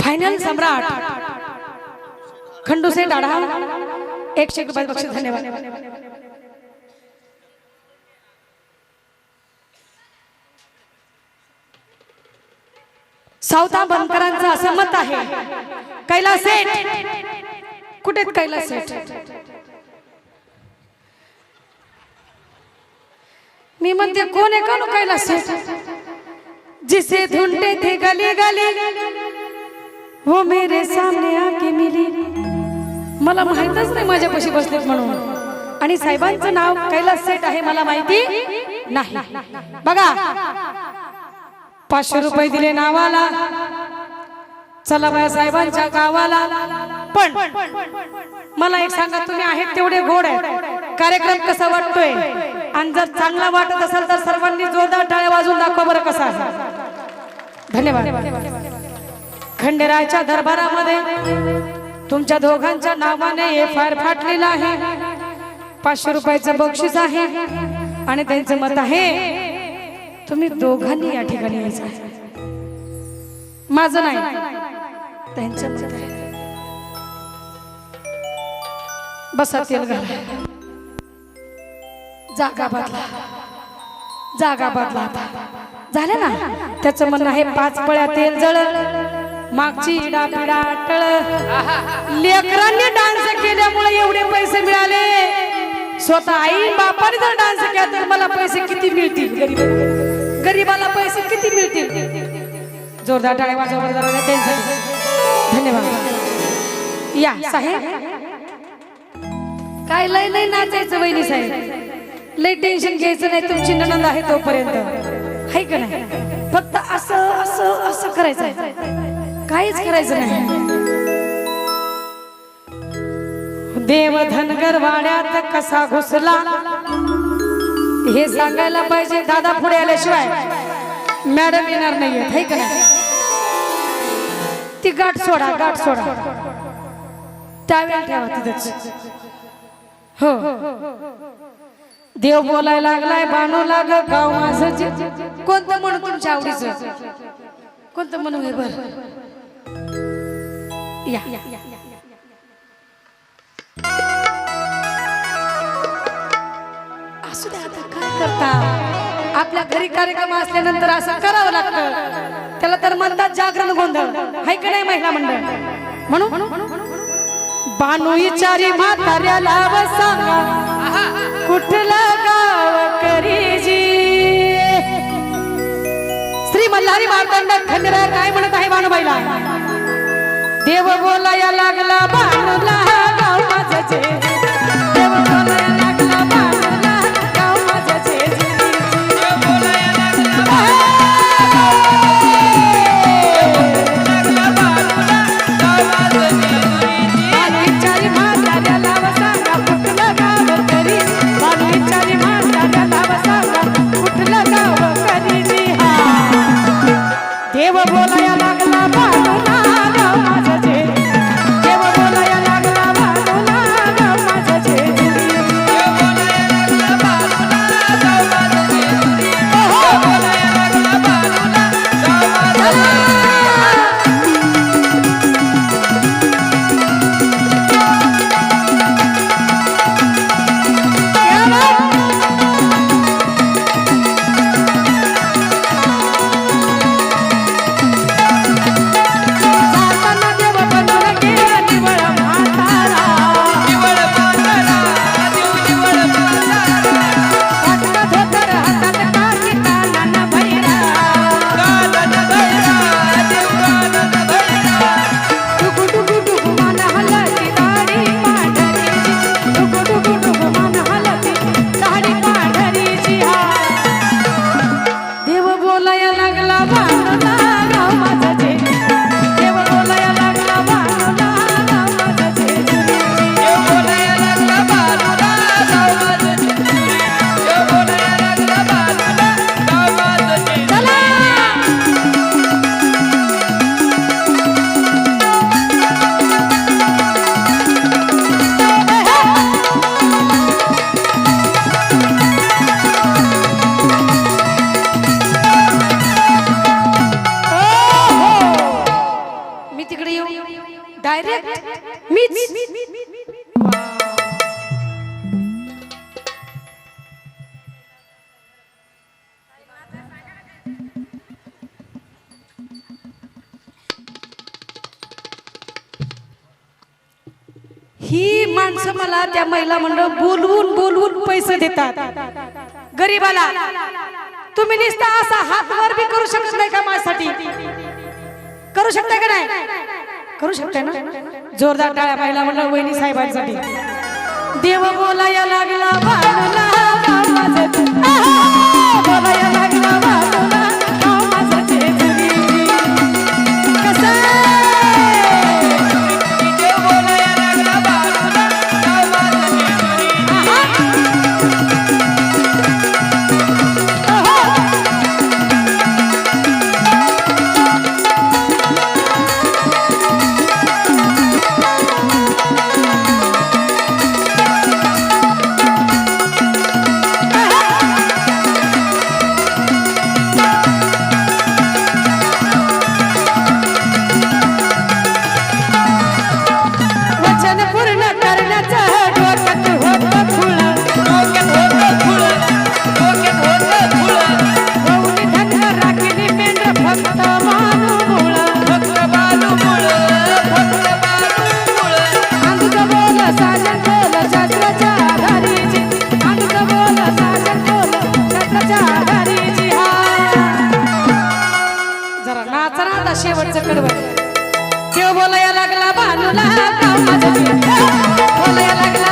Final सम्राट. खंडू सेठ आढा एकशे एक रुपये बक्षीस धन्यवाद. सावता बनकरांचं असं मत आहे. कैलास सेठ. कुठे कैलास सेठ? मी म्हणते कोण आहे का नो कैलास सेठ? जिसे ढूंढते थे गली गली. वो मेरे सामने आके मिली। मला माहितच नाही माझ्यापाशी बसलेत म्हणून. आणि साहेबांचं नाव कैलास सेठ आहे मला माहिती नाही. बघा पाचशे रुपये दिले नावाला. चला बाया साहेबांच्या गावाला. पण मला एक सांगा तुम्ही आहेत तेवढे गोड आहे कार्यक्रम कसा वाटतोय? आणि जर चांगला वाटत असेल तर सर्वांनी जोरदार टाळ्या वाजून दाखवा बरं कसा धन्यवाद. खंडेरायच्या दरबारामध्ये तुमच्या दोघांच्या नावाने एफ आय आर फाटलेला आहे. पाचशे रुपयाचं बक्षीस आहे आणि त्यांचं मत आहे तुम्ही दोघांनी या ठिकाणी यायचं आहे. माझं नाही त्यांचं मत आहे. बसा तेल घाला. जागा बदला. जागा बदला आता. झालं ना? त्याचं म्हणणं आहे पाच पळ्या तेल जळ मागची इडा टळ लेकरांनी डान्स केल्यामुळे एवढे पैसे मिळाले. स्वतः आई बापाने जर डान्स केला तर मला पैसे किती मिळतील? गरीब गरीबाला पैसे किती मिळतील? जोरदार टाळ्या वाजवा जरा त्यांसाठी धन्यवाद. या साहेब. काय लय लय नाचायचं वहिनी साहेब? लय टेन्शन घ्यायचं नाही तुमची ननंद आहे तोपर्यंत. हाय का नाही? फक्त असं असं असं करायचं आहे. काहीच करायचं नाही. देव धनगर वाड्यात कसा घुसला? हे सांगायला पाहिजे दादा पुढे आल्याशिवाय. मॅडम येणार नाहीये आहे का ती गाठ सोडा गाठ सोडा. त्यावेळी ठेवा तिथंच. हो. देव बोलायला लागलाय बाणू लाग गाव माझं कोणतं म्हणू तुमच्या आवडीचं? कोणतं म्हणू हे या या, या, या. असू द्या आता काय करता? आपल्या घरी कार्यक्रम असल्यानंतर असं करावं लागतं. त्याला तर म्हणतात जागरण गोंधळ. हाय का नाही महिला मंडळ? म्हणून? बानू विचारी म्हाताऱ्याला व सांगा कुठलं गाव करीजी? श्री मल्हारी मार्तंड खंडरा काय म्हणत आहे बाणूबाईला? देव बोलाया लागला बाणूला गाव माझे देव बोलाया ही माणसं मला त्या महिला मंडळ बोलवून बोलवून पैसे देतात. गरीबाला तुम्ही निसता असा हात वर बी करू शकत नाही का माझ्यासाठी? करू शकता का नाही? करू शकता ना? जोरदार टाळ्या महिला मंडळ वहिनी साहेबांसाठी. देव बोलाय लागला शेवटचं कडवं. देव बोलाया लागला बानूला बोलाया लागला